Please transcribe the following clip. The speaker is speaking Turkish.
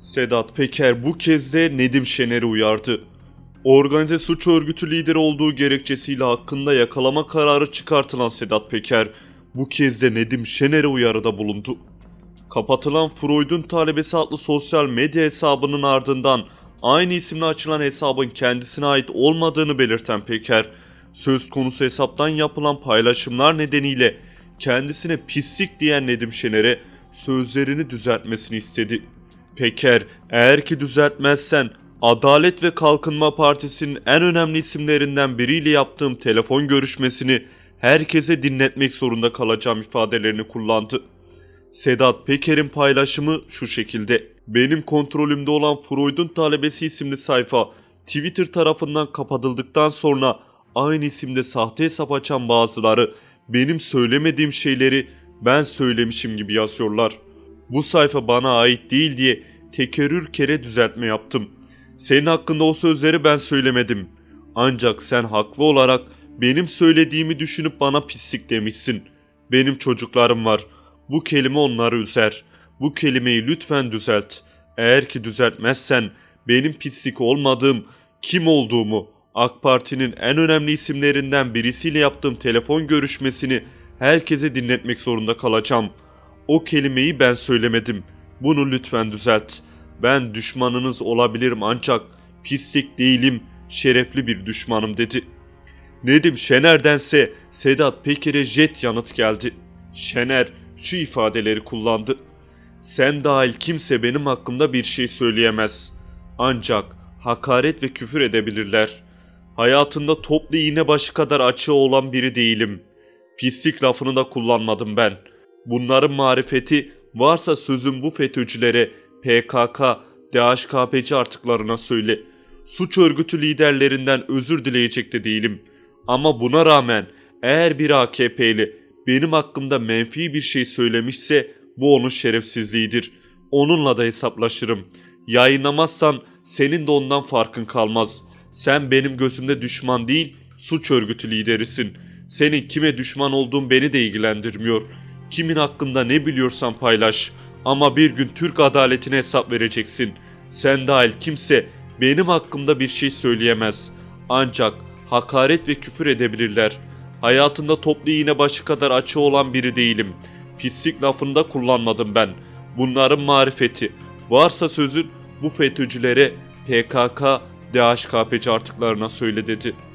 Sedat Peker bu kez de Nedim Şener'i uyardı. Organize suç örgütü lideri olduğu gerekçesiyle hakkında yakalama kararı çıkartılan Sedat Peker bu kez de Nedim Şener'e uyarıda bulundu. Kapatılan Freud'un talebesi adlı sosyal medya hesabının ardından aynı isimle açılan hesabın kendisine ait olmadığını belirten Peker, söz konusu hesaptan yapılan paylaşımlar nedeniyle kendisine pislik diyen Nedim Şener'e sözlerini düzeltmesini istedi. Peker, eğer ki düzeltmezsen Adalet ve Kalkınma Partisi'nin en önemli isimlerinden biriyle yaptığım telefon görüşmesini herkese dinletmek zorunda kalacağım ifadelerini kullandı. Sedat Peker'in paylaşımı şu şekilde. Benim kontrolümde olan Freud'un talebesi isimli sayfa Twitter tarafından kapatıldıktan sonra aynı isimde sahte hesap açan bazıları benim söylemediğim şeyleri ben söylemişim gibi yazıyorlar. Bu sayfa bana ait değil diye tekerrür kere düzeltme yaptım. Senin hakkında o sözleri ben söylemedim. Ancak sen haklı olarak benim söylediğimi düşünüp bana pislik demişsin. Benim çocuklarım var. Bu kelime onları üzer. Bu kelimeyi lütfen düzelt. Eğer ki düzeltmezsen benim pislik olmadığım, kim olduğumu, AK Parti'nin en önemli isimlerinden birisiyle yaptığım telefon görüşmesini herkese dinletmek zorunda kalacağım. O kelimeyi ben söylemedim. Bunu lütfen düzelt. Ben düşmanınız olabilirim ancak pislik değilim, şerefli bir düşmanım dedi. Nedim Şener'dense Sedat Peker'e jet yanıt geldi. Şener şu ifadeleri kullandı. Sen dahil kimse benim hakkımda bir şey söyleyemez. Ancak hakaret ve küfür edebilirler. Hayatında toplu iğne başı kadar açığı olan biri değilim. Pislik lafını da kullanmadım ben. Bunların marifeti varsa sözüm bu FETÖ'cülere, PKK, DHKPC artıklarına söyle. Suç örgütü liderlerinden özür dileyecek de değilim. Ama buna rağmen eğer bir AKP'li benim hakkımda menfi bir şey söylemişse bu onun şerefsizliğidir. Onunla da hesaplaşırım. Yayınlamazsan senin de ondan farkın kalmaz. Sen benim gözümde düşman değil, suç örgütü liderisin. Senin kime düşman olduğun beni de ilgilendirmiyor. Kimin hakkında ne biliyorsan paylaş. Ama bir gün Türk adaletine hesap vereceksin. Sen dahil kimse benim hakkımda bir şey söyleyemez. Ancak hakaret ve küfür edebilirler. Hayatında toplu iğne başı kadar açı olan biri değilim. Pislik lafını da kullanmadım ben. Bunların marifeti. Varsa sözün bu FETÖ'cülere, PKK, DHKPC artıklarına söyle dedi.''